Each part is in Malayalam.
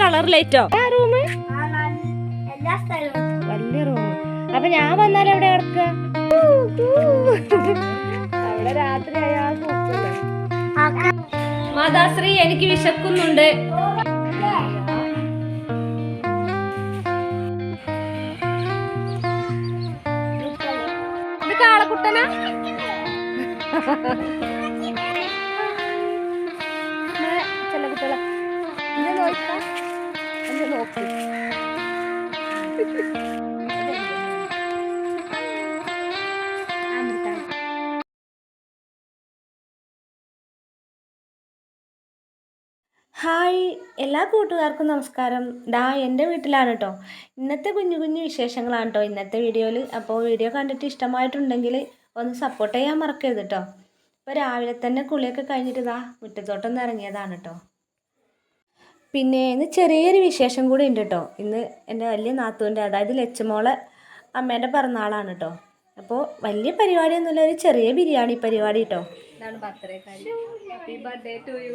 കളർ ലൈറ്റോ? ആ റൂം വലിയ റൂം അപ്പൊ ഞാൻ വന്നാൽ എവിടെ കിടക്കുക? അവിടെ രാത്രി മാതാശ്രീ എനിക്ക് വിശക്കുന്നുണ്ട്. കാളക്കുട്ടനാ? ഹായ് എല്ലാ കൂട്ടുകാർക്കും നമസ്കാരം. ഡാ എന്റെ വീട്ടിലാണ് കേട്ടോ ഇന്നത്തെ കുഞ്ഞു കുഞ്ഞു വിശേഷങ്ങളാണ് കേട്ടോ ഇന്നത്തെ വീഡിയോയിൽ അപ്പോൾ വീഡിയോ കണ്ടിട്ട് ഇഷ്ടമായിട്ടുണ്ടെങ്കിൽ ഒന്ന് സപ്പോർട്ട് ചെയ്യാൻ മറക്കരുത് കേട്ടോ ഇപ്പോൾ രാവിലെ തന്നെ കുളിയൊക്കെ കഴിഞ്ഞിട്ട് ഇതാ മുറ്റത്തോട്ടൊന്ന് ഇറങ്ങിയതാണ് കേട്ടോ പിന്നെ ഇന്ന് ചെറിയൊരു വിശേഷം കൂടി ഉണ്ട് കേട്ടോ ഇന്ന് എന്റെ വലിയ നാത്തൂന്റെ അതായത് ലച്ചമോളെ അമ്മേന്റെ പിറന്നാളാണ് കേട്ടോ അപ്പോൾ വലിയ പരിപാടിയൊന്നുമില്ല ഒരു ചെറിയ ബിരിയാണി പരിപാടി കേട്ടോ ഇതാണ് birthday happy birthday to you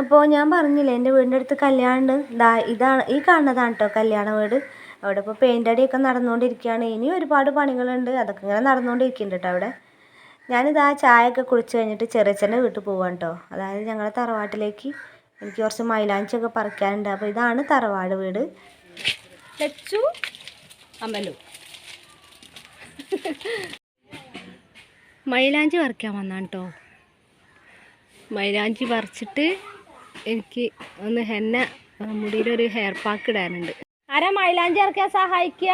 അപ്പോൾ ഞാൻ പറഞ്ഞില്ലേ എന്റെ വീടിന്റെ അടുത്ത് കല്യാണം ദാ ഇതാണ് ഈ കാണുന്നതാണ് കേട്ടോ കല്യാണ വീട്. അവിടെ ഇപ്പോൾ പെയിന്റ് അടിയൊക്കെ നടന്നുകൊണ്ടിരിക്കുകയാണ്. ഇനി ഒരുപാട് പണികളുണ്ട്. അതൊക്കെ ഇങ്ങനെ നടന്നുകൊണ്ടിരിക്കുന്നുണ്ട് കേട്ടോ അവിടെ. ഞാനിതാ ചായയൊക്കെ കുടിച്ച് കഴിഞ്ഞിട്ട് ചെറിയച്ഛന്റെ വീട്ടിൽ പോവാണ് കേട്ടോ അതായത് ഞങ്ങളുടെ തറവാട്ടിലേക്ക് എനിക്ക് കുറച്ച് മൈലാഞ്ചിയൊക്കെ പറിക്കാനുണ്ട്. അപ്പോൾ ഇതാണ് തറവാട് വീട്. ലച്ചു അമലു. മൈലാഞ്ചി പറിക്കാൻ വന്നാണ് കേട്ടോ മൈലാഞ്ചി പറിച്ചിട്ട് എനിക്ക് ഒന്ന് ഹെന്ന മുടിയിലൊരു ഹെയർ പാക്ക് ഇടാനുണ്ട്. ആരാ മൈലാഞ്ചി ഇറക്കാൻ സഹായിക്കുക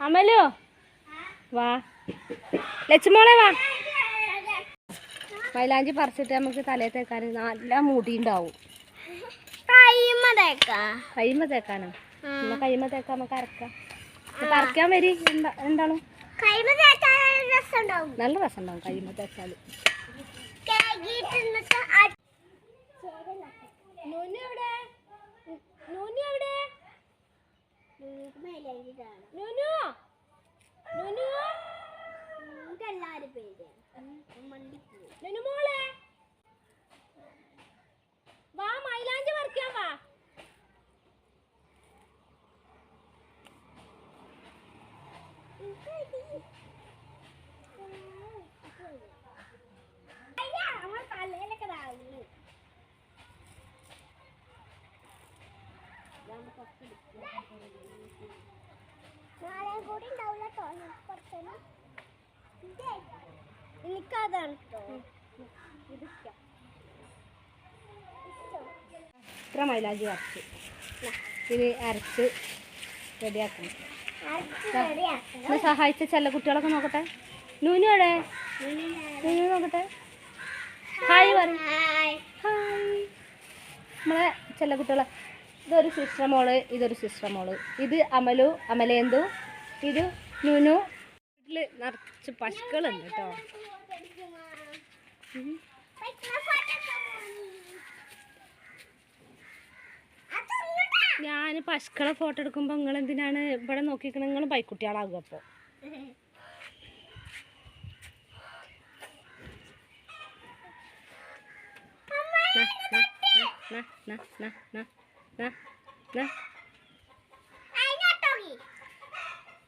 അമലു? വാ. ലച്ചുമോളെ വാ. മൈലാഞ്ചി പറിച്ചിട്ട് നമുക്ക് തലയിൽ തേക്കാൻ നല്ല മുടി ഉണ്ടാവും കൈമ തേക്കാനോ? കൈമ തേക്കാൻ നമുക്ക് അരക്കാം. പറിക്കാൻ വരി. എന്താണ്? കൈമ തേച്ചാൽ രസം ഉണ്ടാവും നല്ല രസം ഉണ്ടാവും കൈമ തേച്ചാൽ എല്ലാരും പേര്. നൂനു മോളെ. വാ മൈലാഞ്ചി പറിക്കാൻ വാ. തലയിലൊക്കെ താങ്ങി നാളെ കൂടി ഉണ്ടാവില്ല തോന്നി പുറത്തുനിന്ന് എനിക്കതാണ് ഇത്ര മൈലാഞ്ചി വരച്ച് ഇനി അരച്ച് റെഡിയാക്കണം സഹായിച്ച ചില കുട്ടികളൊക്കെ നോക്കട്ടെ? നൂനു എവിടെ? നൂനു നോക്കട്ടെ. ഹായ് പറഞ്ഞു ഹായ് നമ്മളെ ചില കുട്ടികളെ ഇതൊരു സിസ്റ്റർ മോൾ ഇതൊരു സിസ്റ്റർ മോൾ. ഇത് അമലു അമലേന്ദു ഇത് നൂനു. വീട്ടിൽ നിറച്ച് പശുക്കളുണ്ട് കേട്ടോ. ഞാൻ പശുക്കളെ ഫോട്ടോ എടുക്കുമ്പോൾ നിങ്ങൾ എന്തിനാണ് ഇവിടെ നോക്കിക്കണ നിങ്ങൾ ബൈക്കുട്ടികളാകും അപ്പോൾ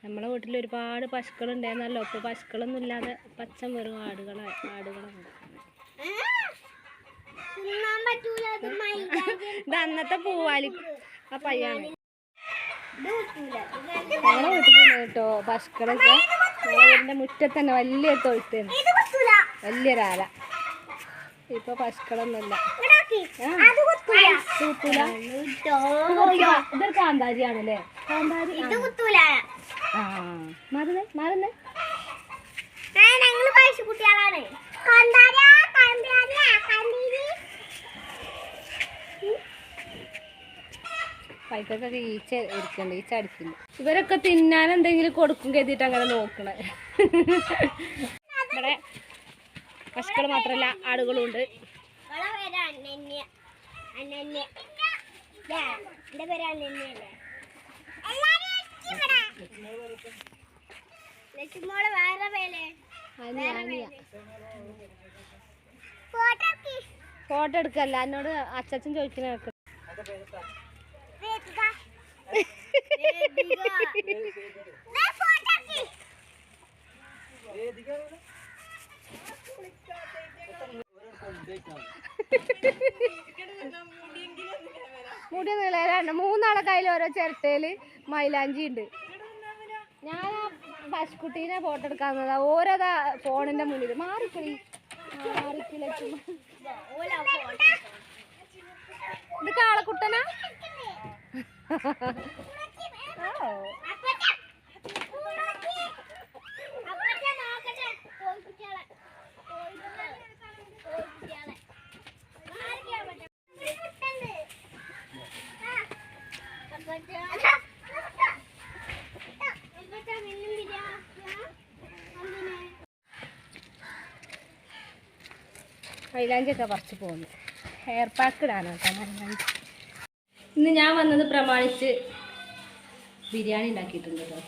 നമ്മളെ വീട്ടിൽ ഒരുപാട് പശുക്കളുണ്ടായിരുന്നല്ലോ. ഇപ്പോൾ പശുക്കളൊന്നും ഇല്ലാതെ പച്ച വെറും ആടുകളെ ആടുകളാണ്. ഇത് അന്നത്തെ പൂവാലി ആ പയ്യാണ്. നമ്മളെ ഞങ്ങളെ വീട്ടിൽ കേട്ടോ പശുക്കളൊക്കെ. മുറ്റത്തന്നെ വീടിന്റെ വലിയ തൊഴുത്തേന്ന് വലിയൊരാല. ഇപ്പൊ പശുക്കളൊന്നുമില്ല ഇതൊരു കാന്താരിയാണല്ലേ? കാന്താരി. ആ. ഞങ്ങൾ പൈസ കുട്ടികളാണ്. പൈക്കൊക്കെ ഈച്ച ഇരിക്കണ്ട് ഈച്ച അടിക്കില്ല ഇവരൊക്കെ തിന്നാൻ എന്തെങ്കിലും കൊടുക്കും കരുതിയിട്ട് അങ്ങനെ നോക്കണേ ഇവിടെ പശുക്കൾ മാത്രമല്ല ആടുകളും ഉണ്ട് ഫോട്ടോ എടുക്കല്ല എന്നോട് അച്ചച്ചൻ ചോദിക്കണ കേക്ക്. വേദിക. വേദിക. ദേ ഫോട്ടോ ആക്കി മുടി നീളാണ്ട് മൂന്നാളെ കയ്യിൽ ഓരോ ചിരട്ടയിൽ മൈലാഞ്ചി ഉണ്ട്. ഞാൻ ആ പശുക്കുട്ടീനെ ഫോട്ടോ എടുക്കാന്നതാ ഓരോതാ ഫോണിന്റെ മുന്നിൽ മാറിക്കളി മാറിക്കിളി ഇത് കാളക്കുട്ടനാ ഓ അപ്പച്ച ഉമ്മച്ചി അപ്പച്ച നോക്കട്ടെ പോയി കുട്ടികളെ പോയി കുട്ടികളെ പോയി കുട്ടികളെ മാറിക്കാൻ പറ്റും മുട്ടുണ്ട് ആ മൈലാഞ്ചിയൊക്കെ പറിച്ച് പോകുന്നു ഹെയർ പാക്ക് ഇടാനാണ് കേട്ടോ ഇന്ന് ഞാൻ വന്നത് പ്രമാണിച്ച് ബിരിയാണി ഉണ്ടാക്കിയിട്ടുണ്ട് കേട്ടോ.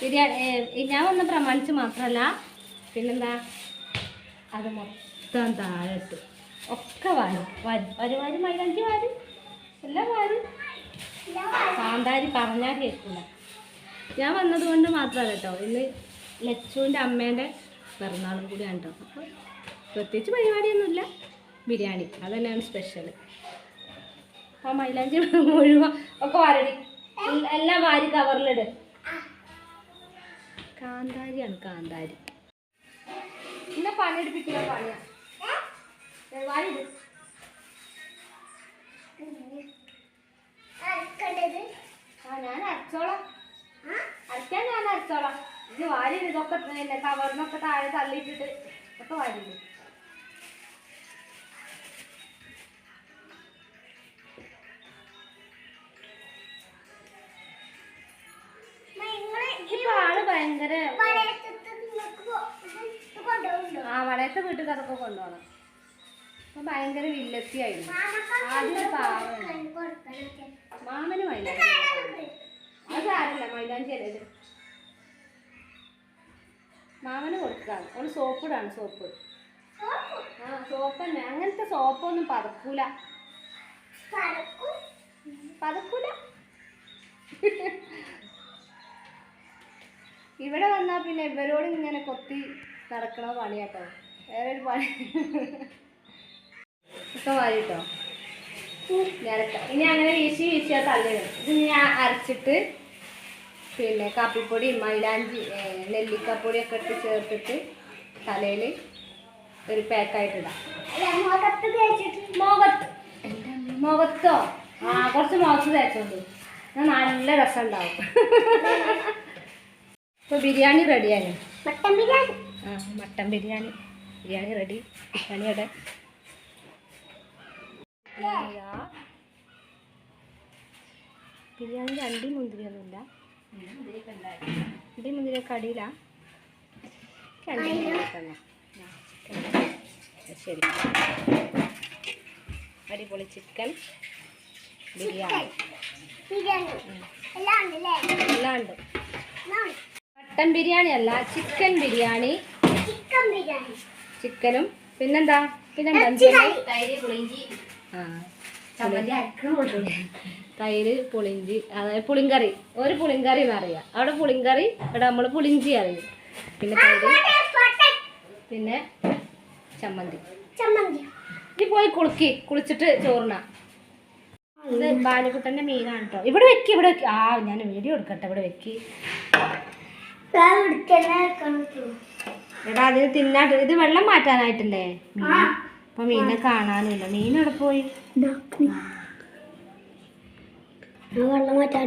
ബിരിയാണി ഞാൻ വന്ന പ്രമാണിച്ച് മാത്രമല്ല പിന്നെന്താ? അത് മൊത്തം താഴെ ഒക്കെ വാരും വരും വരും വരും മൈലാഞ്ചി വാരും എല്ലാം വാരും. കാന്താരി പറഞ്ഞാൽ കേൾക്കില്ല ഞാൻ വന്നത് കൊണ്ട് മാത്രമല്ല കേട്ടോ. ഇന്ന് ലച്ചുവിന്റെ അമ്മേന്റെ പിറന്നാളും കൂടിയാണ് കേട്ടോ. അപ്പോൾ പ്രത്യേകിച്ച് പരിപാടിയൊന്നുമില്ല. ബിരിയാണി. അത് തന്നെയാണ് സ്പെഷ്യൽ ആ മൈലാഞ്ചി മുഴുവൻ ഒക്കെ വരടി. എല്ലാം വാരി കവറിലിട്. കാന്താരിയാണ് കാന്താരി. ഇന്നെ പണിയെടുപ്പിക്കുന്ന പണിയാണ് ഏ, വാരിട് ആ ഞാൻ അരച്ചോളാം അരക്കാൻ ഞാൻ അരച്ചോളാം ഇത് വാരി ഇതൊക്കെ പിന്നെ കവറിനൊക്കെ താഴെ തള്ളിയിട്ടിട്ട് ഒക്കെ ആൾ ഭയങ്കര ആ വളയത്തെ വീട്ടിൽ അതൊക്കെ കൊണ്ടുപോകണം ഭയങ്കര വില്ലത്തിയായിരുന്നു ആദ്യം പാവമാണ് മാമന് കൊടുക്കാണ് ഓൾ സോപ്പ് ഇടാണ് സോപ്പ്. ആ സോപ്പ് തന്നെ അങ്ങനത്തെ സോപ്പൊന്നും പതക്കൂല. പതക്കൂല. ഇവിടെ വന്നാ പിന്നെ ഇവരോട് ഇങ്ങനെ കൊത്തി നടക്കണ പണിയാട്ടോ. വേറെ ഒരു പണി. ഒക്കെ വാരിട്ടോ? ഇനി അങ്ങനെ വീശി വീശിയാ തള്ളിയിടും ഇത് ഞാൻ അരച്ചിട്ട് പിന്നെ കാപ്പിപ്പൊടി മൈലാഞ്ചി നെല്ലിക്കപ്പൊടിയൊക്കെ ഇട്ട് ചേർത്തിട്ട് തലയിൽ ഒരു പാക്കായിട്ടിടാം മുഖത്ത് മുഖത്തോ. ആ കുറച്ച് മുഖത്ത് തേച്ചോണ്ട് നല്ല രസം ഉണ്ടാവും ഇപ്പൊ ബിരിയാണി റെഡിയാണ് മട്ടൻ ബിരിയാണി. ആ മട്ടൻ ബിരിയാണി. ബിരിയാണി റെഡി. ബിരിയാണി അവിടെ ബിരിയാണിയിൽ അണ്ടി മുന്തിരിയൊന്നുമില്ല. അണ്ടി മുന്തിരിയൊക്കെ അടിയിലാ. അണ്ടി. ശരി. അടിപൊളി ചിക്കൻ ബിരിയാണി. ബിരിയാണി. എല്ലാം ഉണ്ട് എല്ലാം ഉണ്ട്. മട്ടൻ ബിരിയാണി അല്ല ചിക്കൻ ബിരിയാണി. ചിക്കൻ ബിരിയാണി. ചിക്കനും. പിന്നെന്താ? പിന്നെന്താ തൈര് പുളി- തൈര് പുളിഞ്ചി അതായത് പുളിങ്കറി. ഒരു പുളിങ്കറി എന്നറിയാം അവിടെ പുളിങ്കറി ഇവിടെ നമ്മൾ പുളിഞ്ചി അറിയും പിന്നെ തൈര്. പിന്നെ ചമ്മന്തി. ചമ്മന്തി ഇനി പോയി കുളിക്ക്. കുളിച്ചിട്ട് ചോറിന. ഇത് ബാലക്കുട്ടന്റെ മീനാണ് കേട്ടോ ഇവിടെ വെക്കി ഇവിടെ വെക്ക്. ആ ഞാൻ വീഡിയോ എടുക്കട്ടെ ഇവിടെ വെക്കി. എടാ അതിന് തിന്നാട്ട് ഇത് വെള്ളം മാറ്റാനായിട്ടില്ലേ? അപ്പൊ മീനെ കാണാനില്ല. മീൻ എവിടെ പോയി? വെള്ളം ഇളക്കാൻ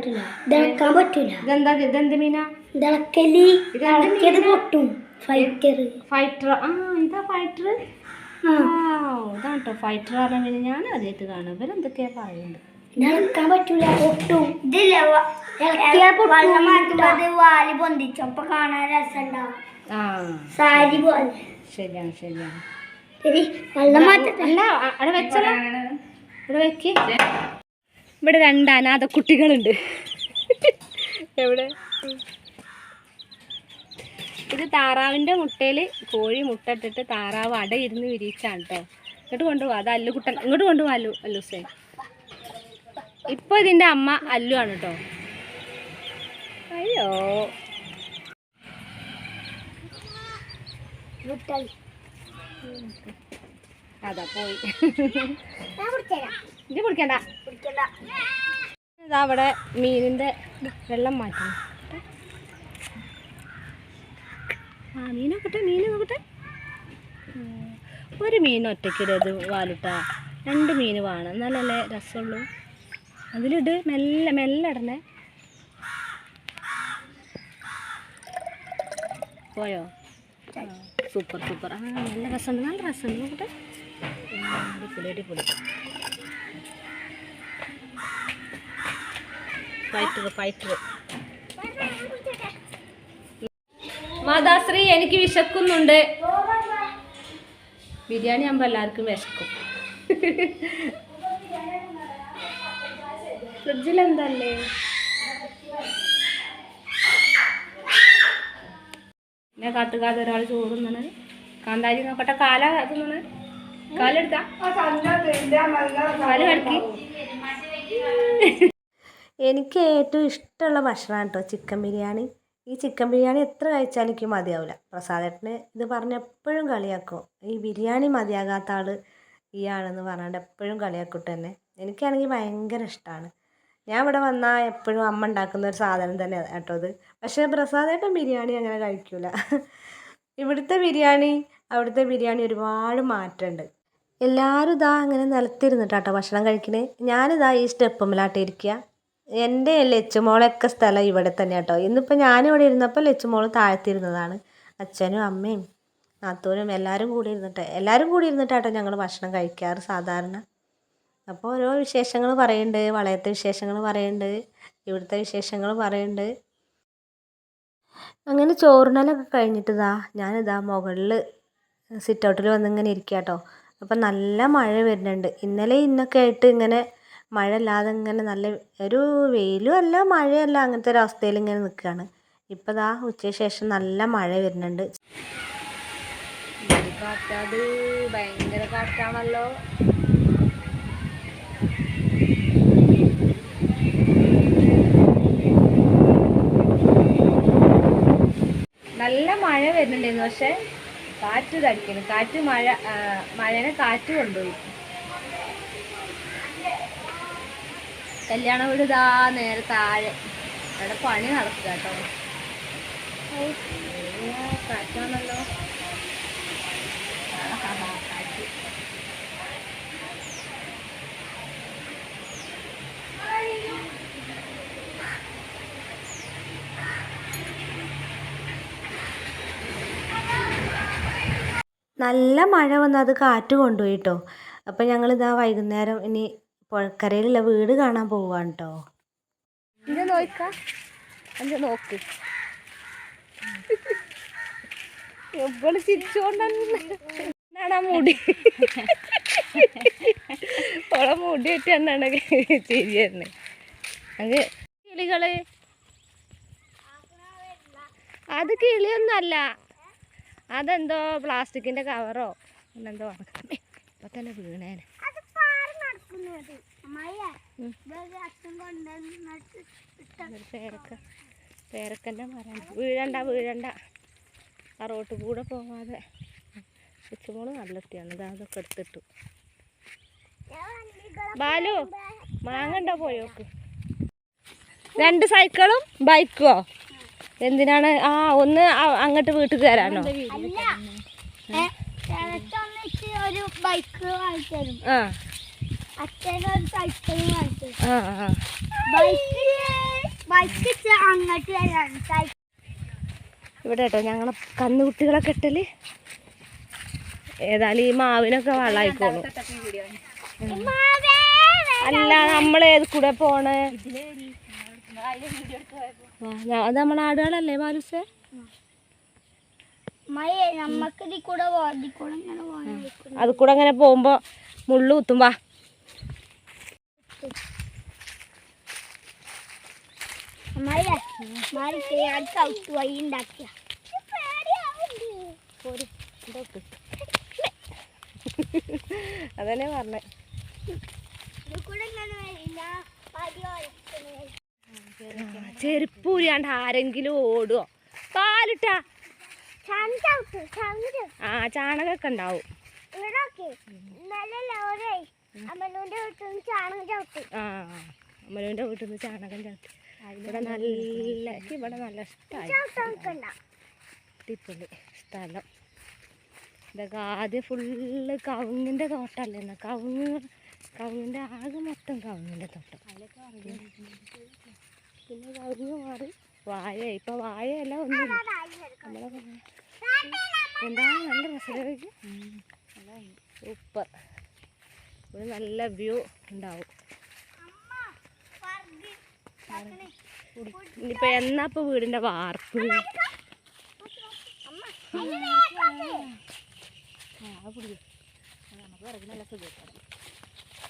പറ്റൂല. ഇതെന്താ ഇതെന്ത് മീനാ? ഇളക്കൽ. ഇളക്കിയത് പൊട്ടും. ഫൈറ്റർ. ഫൈറ്റർ. ആ ഇതാ ഫൈറ്റർ. ആ. ഇതാണ് കേട്ടോ ഫൈറ്റർ പറഞ്ഞ മീൻ. ഞാൻ ആദ്യമായിട്ട് കാണും. ഇവരെന്തൊക്കെയാ പറയുന്നത്? ഇളക്കാൻ പറ്റൂല പൊട്ടും. ഇതില്ല വെള്ളം മാറ്റുമ്പോ അത് വാൽ പൊന്തിച്ചപ്പോ കാണാൻ രസമുണ്ടാവും സാരി പോലെ. ശരിയാണ് ശരിയാണ്. വെള്ളം അല്ല അവിടെ വെച്ചല്ല ഇവിടെ വെക്ക്. ഇവിടെ രണ്ട് അനാഥ കുട്ടികളുണ്ട്. എവിടെ? ഇത് താറാവിന്റെ മുട്ടയിൽ കോഴി മുട്ട ഇട്ടിട്ട് താറാവ് അടയിരുന്ന് വിരിയിച്ചാണ് കേട്ടോ ഇങ്ങോട്ട് കൊണ്ടുപോവാ. അത് അല്ലു കുട്ടൻ. ഇങ്ങോട്ട് കൊണ്ടുപോവാ അല്ലു സേ ഇപ്പൊ ഇതിന്റെ അമ്മ അല്ലു ആണ് കേട്ടോ അയ്യോ. മുട്ടായി. അതാ പോയി. ഇത് കുടിക്കണ്ട. ഇതാ അവിടെ മീനിന്റെ വെള്ളം മാറ്റണം ആ മീൻ നോക്കട്ടെ മീൻ നോക്കട്ടെ. ഒരു മീൻ ഒറ്റയ്ക്കിടത് വാലിട്ടാ. രണ്ട് മീൻ വേണം. എന്നാലല്ലേ രസമുള്ളൂ. അതിലിട് മെല്ലെ മെല്ലെ ഇടണേ. പോയോ? Super super. ആ നല്ല രസമുണ്ട് നല്ല രസമുണ്ട് അടിപൊളി അടിപൊളി മാതാശ്രീ എനിക്ക് വിശക്കുന്നുണ്ട്. ബിരിയാണി ആകുമ്പോൾ എല്ലാവർക്കും വിശക്കും. ഫ്രിഡ്ജിൽ എന്തല്ലേ കാത്തു കാട്ടുകാതെ ഒരാൾ ചോറ് തിന്നണത് കാന്താരി നോക്കട്ടെ കാല തിന്നണ കാലെടുത്താ? കാൽ കടക്കി. എനിക്ക് ഏറ്റവും ഇഷ്ടമുള്ള ഭക്ഷണമാണ് കേട്ടോ ചിക്കൻ ബിരിയാണി. ഈ ചിക്കൻ ബിരിയാണി എത്ര കഴിച്ചാൽ എനിക്ക് മതിയാവില്ല പ്രസാദേട്ടന് ഇത് പറഞ്ഞ എപ്പോഴും കളിയാക്കും. ഈ ബിരിയാണി മതിയാകാത്ത ആൾ ഈ ആണെന്ന് പറഞ്ഞുകൊണ്ട് എപ്പോഴും കളിയാക്കിട്ട് തന്നെ എനിക്കാണെങ്കിൽ ഭയങ്കര ഇഷ്ടമാണ് ഞാൻ ഇവിടെ വന്നാൽ എപ്പോഴും അമ്മ ഉണ്ടാക്കുന്ന ഒരു സാധനം തന്നെ കേട്ടോ അത്. പക്ഷേ പ്രസാദേട്ടൻ ബിരിയാണി അങ്ങനെ കഴിക്കൂല. ഇവിടുത്തെ ബിരിയാണി അവിടുത്തെ ബിരിയാണി ഒരുപാട് മാറ്റമുണ്ട് എല്ലാവരും ഇതാ അങ്ങനെ നിലത്തിരുന്നിട്ടാട്ടോ ഭക്ഷണം കഴിക്കണേ. ഞാനിതാ ഈ സ്റ്റെപ്പുമ്പിലാട്ടെ ഇരിക്കുക എന്റെ ലച്ചുമോളൊക്കെ സ്ഥലം ഇവിടെ തന്നെ കേട്ടോ ഇന്നിപ്പോൾ ഞാനിവിടെ ഇരുന്നപ്പോൾ ലച്ചുമോൾ താഴ്ത്തിരുന്നതാണ്. അച്ഛനും അമ്മയും നാത്തൂനും എല്ലാവരും കൂടി ഇരുന്നിട്ട്. എല്ലാവരും കൂടി ഇരുന്നിട്ടാട്ടോ ഞങ്ങൾ ഭക്ഷണം കഴിക്കാറ് സാധാരണ. അപ്പോൾ ഓരോ വിശേഷങ്ങൾ പറയുന്നുണ്ട് വളയത്തെ വിശേഷങ്ങൾ പറയുന്നുണ്ട് ഇവിടുത്തെ വിശേഷങ്ങൾ പറയുന്നുണ്ട് അങ്ങനെ ചോറിനലൊക്കെ കഴിഞ്ഞിട്ട് ഇതാ ഞാനിതാ മുകളിൽ സിറ്റ് ഔട്ടിൽ വന്ന് ഇങ്ങനെ ഇരിക്കുക കേട്ടോ അപ്പം നല്ല മഴ വരുന്നുണ്ട്. ഇന്നലെ ഇന്നൊക്കെ ആയിട്ട് ഇങ്ങനെ മഴ അല്ലാതെ ഇങ്ങനെ നല്ല ഒരു വെയിലും അല്ല മഴയല്ല അങ്ങനത്തെ ഒരു അവസ്ഥയിൽ ഇങ്ങനെ നിൽക്കുകയാണ് ഇപ്പം ദാ ഉച്ചയ്ക്ക് ശേഷം നല്ല മഴ വരുന്നുണ്ട്. ഭയങ്കര കാറ്റാണല്ലോ. നല്ല മഴ വരുന്നുണ്ടായിരുന്നു പക്ഷെ കാറ്റ് തടിക്കുന്നു. കാറ്റ് മഴ മഴനെ കാറ്റ് കൊണ്ടുപോയി. കല്യാണ വീട് ഇതാ നേരെ താഴെ. അവിടെ പണി നടക്കുക കേട്ടോ. കാറ്റാണല്ലോ ആഹാഹാ, കാറ്റ് നല്ല മഴ വന്ന് അത് കാറ്റ് കൊണ്ടുപോയി കേട്ടോ അപ്പം ഞങ്ങളിതാ വൈകുന്നേരം ഇനി പുഴക്കരയിലുള്ള വീട് കാണാൻ പോവാണ് കേട്ടോ ഇത് മുടി. മുടി വെച്ചാണ് ചിരി അത് കിളിയൊന്നല്ല അതെന്തോ പ്ലാസ്റ്റിക്കിന്റെ കവറോ? എന്തോ ഇപ്പൊ തന്നെ വീണേനെ. പേരക്ക. പേരക്കന്റെ മരം വീഴണ്ട വീഴണ്ട. ആ റോട്ട് കൂടെ പോവാതെ. കൊച്ചുമോൾ നല്ല ഇതാ അതൊക്കെ എടുത്തിട്ടു. ബാലു മാങ്ങണ്ട പോയോക്ക്? രണ്ട് സൈക്കിളും ബൈക്കോ? എന്തിനാണ്? ആ ഒന്ന് അങ്ങോട്ട് വീട്ടിൽ കയറാനോ ആ. ഇവിടെ കേട്ടോ ഞങ്ങളെ കന്നുകുട്ടികളെ കെട്ടൽ ഏതായാലും ഈ മാവിനൊക്കെ വളായിക്കോളൂ അല്ല നമ്മൾ ഏത് കൂടെ പോണേ? അത് നമ്മളെ ആടുകളല്ലേ പോകാൻ അത് കൂടെ അങ്ങനെ പോകുമ്പോ മുള്ളു കുത്തുമ്പാ അതന്നെ പറഞ്ഞേ. ചെരുപ്പ് ഊരിയാണ്ട് ആരെങ്കിലും ഓടുവോ? പാലിട്ടാ. ആ ചാണകമൊക്കെ ഉണ്ടാവും. അമ്മനൂന്റെ വീട്ടിൽ നിന്ന് ചാണകം ചവിട്ടി. ഇവിടെ നല്ല ഇവിടെ നല്ല ഇഷ്ടമായി സ്ഥലം. ഇതൊക്കെ ആദ്യം ഫുള്ള് കവുങ്ങിന്റെ തോട്ടമല്ലേ എന്നാ കവുങ്ങ് കവുങ്ങിന്റെ ആകെ മൊത്തം കവുങ്ങിന്റെ തോട്ടം. പിന്നെ കവുങ്ങ് മാറി വാഴ ഇപ്പം വാഴയല്ല ഒന്നും നമ്മളെ. എന്താ നല്ല രസകരക്ക് സൂപ്പർ ഇവിടെ നല്ല വ്യൂ ഉണ്ടാവും ഇനിയിപ്പോൾ എന്നാ ഇപ്പോൾ വീടിന്റെ വാർപ്പ്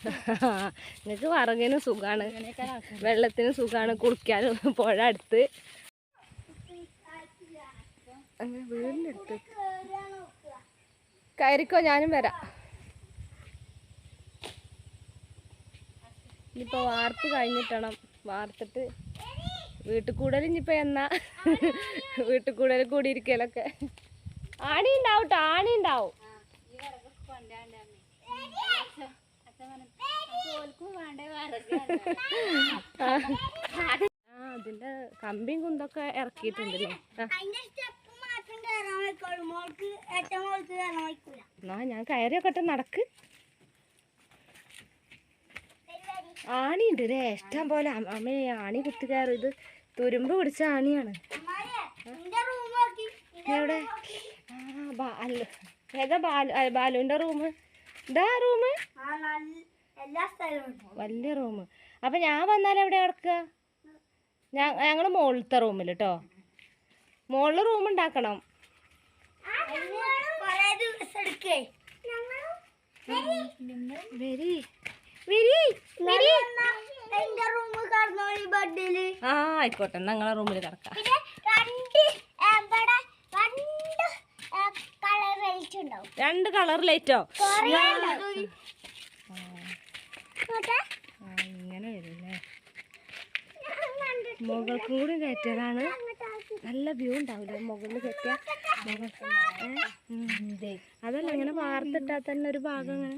നിങ്ങൾക്ക് വറകിനും സുഖമാണ് വെള്ളത്തിന് സുഖമാണ് കുളിക്കാനും പുഴ അടുത്ത്. വീടിന്റെ അടുത്ത്. കയറിക്കോ ഞാനും വരാം. ഇനിയിപ്പോൾ വാർപ്പ് കഴിഞ്ഞിട്ടണം. വാർത്തിട്ട് വീട്ടിൽ കൂടുതൽ ഇനിയിപ്പോൾ എന്നാ? വീട്ടിൽ കൂടുതൽ കൂടിയിരിക്കലൊക്കെ. ആണി ഉണ്ടാവും കേട്ടോ ആണി ഉണ്ടാവും ആ അതിന്റെ കമ്പിയും കുന്തൊക്കെ ഇറക്കിയിട്ടുണ്ടല്ലേ? എന്നാ ഞാൻ കയറിയൊക്കെ നടക്ക്. ആണി ഉണ്ട് അല്ലേ ഇഷ്ടം പോലെ അമ്മ ആണി കുത്തി കയറും. ഇത് തുരുമ്പ് പിടിച്ച ആണിയാണ്. എവിടെ? ആ ബാലു ഏതാ ബാലു ബാലുവിന്റെ റൂം ഇതാ റൂം വലിയ റൂം. അപ്പൊ ഞാൻ വന്നാൽ എവിടെ കിടക്കുക ഞങ്ങൾ ഞങ്ങൾ മുകളിലത്തെ റൂമിൽ കേട്ടോ മുകളിൽ റൂം ഉണ്ടാക്കണം. ആ ആയിക്കോട്ടെ. ഞങ്ങളെ റൂമിൽ കിടക്കാം. രണ്ട് കളർ ലൈറ്റ് ഉണ്ടാവും രണ്ട് കളർ ലൈറ്റോ കൊറേ ഉണ്ടാവും. നോട്ടെ. ആ ഇങ്ങനെ ഞാൻ കണ്ടിട്ട് കൂടി കയറ്റിയതാണ്. നല്ല വ്യൂ ഉണ്ടാവില്ല? മുകളിൽ മുകൾ അതല്ല ഇങ്ങനെ വാർത്തിട്ടാൽ തന്നെ ഒരു ഭാഗം അങ്ങനെ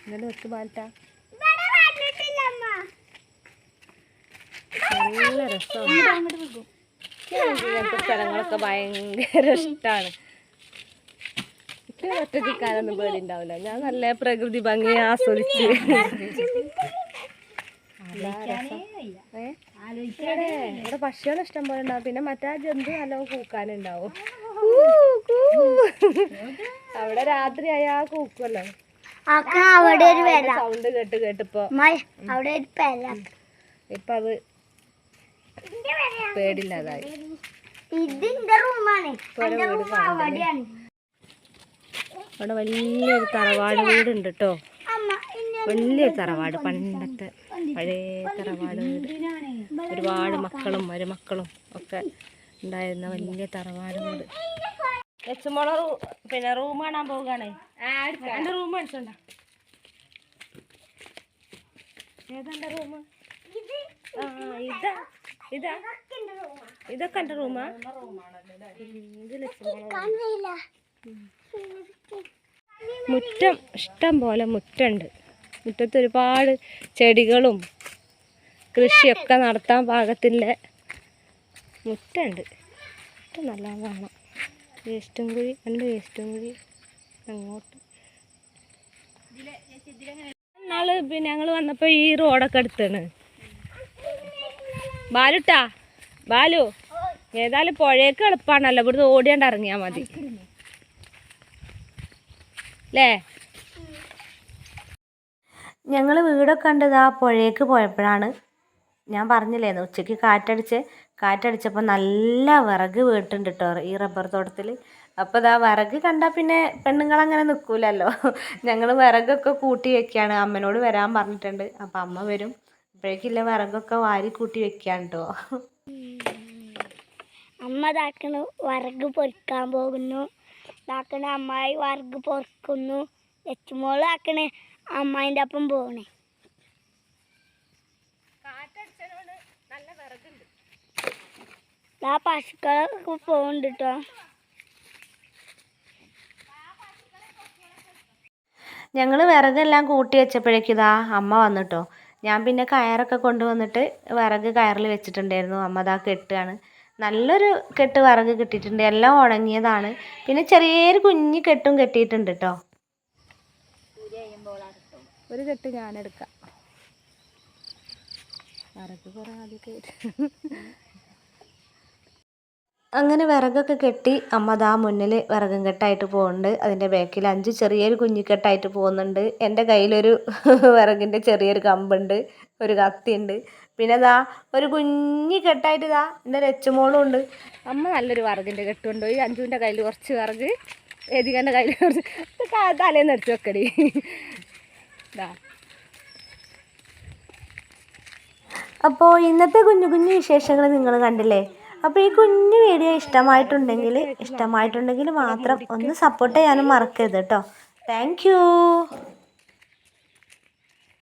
ഇങ്ങനെ വെച്ച് പാലിട്ടാ നല്ല രസമാണ്. ഇങ്ങനത്തെ സ്ഥലങ്ങളൊക്കെ ഭയങ്കര ഇഷ്ടമാണ് എനിക്ക് ഒറ്റയ്ക്കാനൊന്നും പേടി ഉണ്ടാവില്ല ഞാൻ നല്ല പ്രകൃതി ഭംഗി ആസ്വദിച്ച്? ഇവിടെ പക്ഷികൾ ഇഷ്ടം പോലെ ഉണ്ടാവും. പിന്നെ മറ്റേ ജന്തു നല്ല കൂക്കാനുണ്ടാവും. അവിടെ രാത്രി ആയാ കൂക്കുമല്ലോ. അവിടെ ഒരു സൗണ്ട് കേട്ട് കേട്ടിപ്പോ അവിടെ ഒരു ഇപ്പൊ അത് പേടില്ലാതായി അവിടെ വലിയൊരു തറവാട് വീടുണ്ട് കേട്ടോ വലിയൊരു തറവാട് പണ്ടത്തെ പഴയ തറവാട് വീട്. ഒരുപാട് മക്കളും മരുമക്കളും ഒക്കെ ഉണ്ടായിരുന്ന വലിയ തറവാട് വീട്. ലച്ചുമോളെ പിന്നെ റൂം കാണാൻ പോവുകയാണേ. എന്റെ റൂം കാണിച്ചോണ്ട ഏതാ റൂം? ഇത് ആ ഇതാ ഇതാ. ഇതൊക്കെ എന്റെ റൂമാ? മുറ്റം ഇഷ്ടം പോലെ മുറ്റുണ്ട്. മുറ്റത്ത് ഒരുപാട് ചെടികളും കൃഷിയൊക്കെ നടത്താൻ പാകത്തിന്റെ മുറ്റുണ്ട്. മുറ്റം നല്ല വേണം വേസ്റ്റും കുഴി രണ്ട് വേസ്റ്റും കുഴി. അങ്ങോട്ട്. നാൾ പിന്നെ ഞങ്ങൾ വന്നപ്പോൾ ഈ റോഡൊക്കെ അടുത്താണ് ബാലുട്ടാ ബാലു. ഏതായാലും പുഴയൊക്കെ എളുപ്പമാണല്ലോ ഇവിടുന്ന് ഓടിയാണ്ട് ഇറങ്ങിയാൽ മതി. അല്ലേ ഞങ്ങൾ വീടൊക്കെ കണ്ടത് ആ പുഴയ്ക്ക് പോയപ്പോഴാണ്. ഞാൻ പറഞ്ഞില്ലേന്ന് ഉച്ചയ്ക്ക് കാറ്റടിച്ച് കാറ്റടിച്ചപ്പോൾ നല്ല വിറക് വീട്ടുണ്ട് കേട്ടോ ഈ റബ്ബർ തോട്ടത്തിൽ അപ്പോൾ ഇതാ വിറക് കണ്ടാൽ പിന്നെ പെണ്ണുങ്ങൾ അങ്ങനെ നിൽക്കൂലല്ലോ ഞങ്ങൾ വിറകൊക്കെ കൂട്ടി വെക്കുകയാണ് അമ്മനോട് വരാൻ പറഞ്ഞിട്ടുണ്ട്. അപ്പോൾ അമ്മ വരും. അപ്പോഴേക്കില്ല വിറകൊക്കെ വാരി കൂട്ടി വെക്കുകയാണ് കേട്ടോ അമ്മ ഇതാക്കണ് വറക് പൊരിക്കാൻ പോകുന്നു. ഇതാക്കണ അമ്മായി വറക് പൊറിക്കുന്നു. ലച്ചുമോൾ താക്കണ അമ്മായിന്റെ ഒപ്പം പോകണേ ആ പശുക്കളൊക്കെ പോകുന്നുണ്ട് കേട്ടോ ഞങ്ങൾ വിറകെല്ലാം കൂട്ടി വെച്ചപ്പോഴേക്കിതാ അമ്മ വന്നിട്ടോ ഞാൻ പിന്നെ കയറൊക്കെ കൊണ്ടുവന്നിട്ട് വിറക് കയറിൽ വെച്ചിട്ടുണ്ടായിരുന്നു. അമ്മ അതാ കെട്ടുകയാണ്. നല്ലൊരു കെട്ട് വിറക് കിട്ടിയിട്ടുണ്ട്. എല്ലാം ഉണങ്ങിയതാണ്. പിന്നെ ചെറിയൊരു കുഞ്ഞു കെട്ടും കെട്ടിയിട്ടുണ്ട് കേട്ടോ ഒരു കെട്ട് ഞാനെടുക്കാം വിറക് കുറേ ആദ്യം അങ്ങനെ വിറകൊക്കെ കെട്ടി അമ്മ ദാ മുന്നിൽ വിറകും കെട്ടായിട്ട് പോകുന്നുണ്ട് അതിന്റെ ബാക്കിൽ അഞ്ച് ചെറിയൊരു കുഞ്ഞിക്കെട്ടായിട്ട് പോകുന്നുണ്ട്. എന്റെ കയ്യിലൊരു വിറകിന്റെ ചെറിയൊരു കമ്പുണ്ട് ഒരു കത്തിയുണ്ട്. പിന്നെ ദാ ഒരു കുഞ്ഞി കെട്ടായിട്ട് ദാ എന്റെ രച്ചുമോളും ഉണ്ട്. അമ്മ നല്ലൊരു വിറകിന്റെ കെട്ടുണ്ട്? ഈ അഞ്ചുവിന്റെ കയ്യിൽ കുറച്ച് വിറക് വേദികന്റെ കയ്യിൽ കുറച്ച്? തലേ തലേന്ന് എടുത്ത് വെക്കടി. ദാ. അപ്പോൾ ഇന്നത്തെ കുഞ്ഞു കുഞ്ഞു വിശേഷങ്ങൾ നിങ്ങൾ കണ്ടില്ലേ? അപ്പോൾ ഈ കുഞ്ഞു വീഡിയോ ഇഷ്ടമായിട്ടുണ്ടെങ്കിൽ ഇഷ്ടമായിട്ടുണ്ടെങ്കിൽ മാത്രം ഒന്ന് സപ്പോർട്ട് ചെയ്യാനും മറക്കരുത് കേട്ടോ താങ്ക്